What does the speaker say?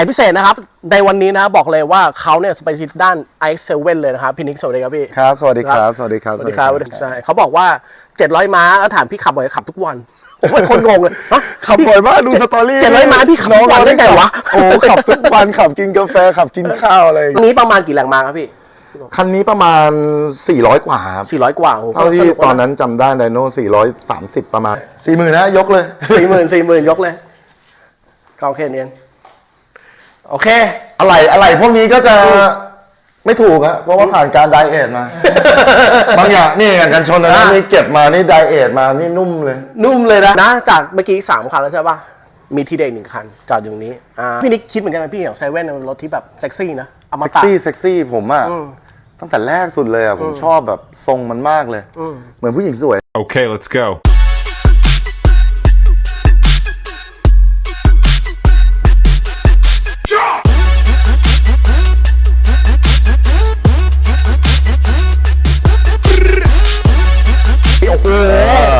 กพิเศษนะครับ ในวันนี้นะบอกเลยว่าเขาเนี่ยสเปซิฟิกด้าน i7 เลยนะครับ พี่นิกสวัสดีครับพี่ครับสวัสดีครับ สวัสดีครับ สวัสดีครับ สวัสดีครับใช่เขาบอกว่า 700 ม้าแล้วถามพี่ขับบ่อยขับทุกวันผมเป็นคนงงเลยฮะขับบ่อยมากดูสตอรี่เจ็ดร้อยม้าพี่ขับทุกวันได้ไงวะโอ้ขับทุกวันขับกินกาแฟขับกินข้าวอะไรอันนี้ประมาณกี่แรงม้าครับพี่คันนี้ประมาณ 400 กว่าครับ400 กว่าโอ้โหเท่าที่ตอนนั้นจำได้ไดโน่430 ประมาณ 4 0,000ื่นนะยกเลยสี่หมื่นสี่หมื่นยกเลยก็โอเคเนียน โอเค อะไรอะไรพวกนี้ก็จะไม่ถูกอะเพราะว่าผ่านการไดเอทมา บางอย่างนี่อย่างกันชนนะอะ นี่เก็บมานี่ไดเอทมานี่นุ่มเลย นุ่มเลยนะนะจากเมื่อกี้สามคันแล้วใช่ป่ะมีทีเด็กหนึ่งคันจอดอยู่ตรงนี้อ่าพี่นิกคิดเหมือนกันไหมพี่อย่างไซเว่นเป็นรถที่แบบเซ็กซี่นะอมเซ็กตะซี่เซ็กซี่ผมอะอืมตั้งแต่แรกสุดเลยอะผมอืมชอบแบบทรงมันมากเลย อืม เหมือนผู้หญิงสวย Okay, let's go. โอ้โห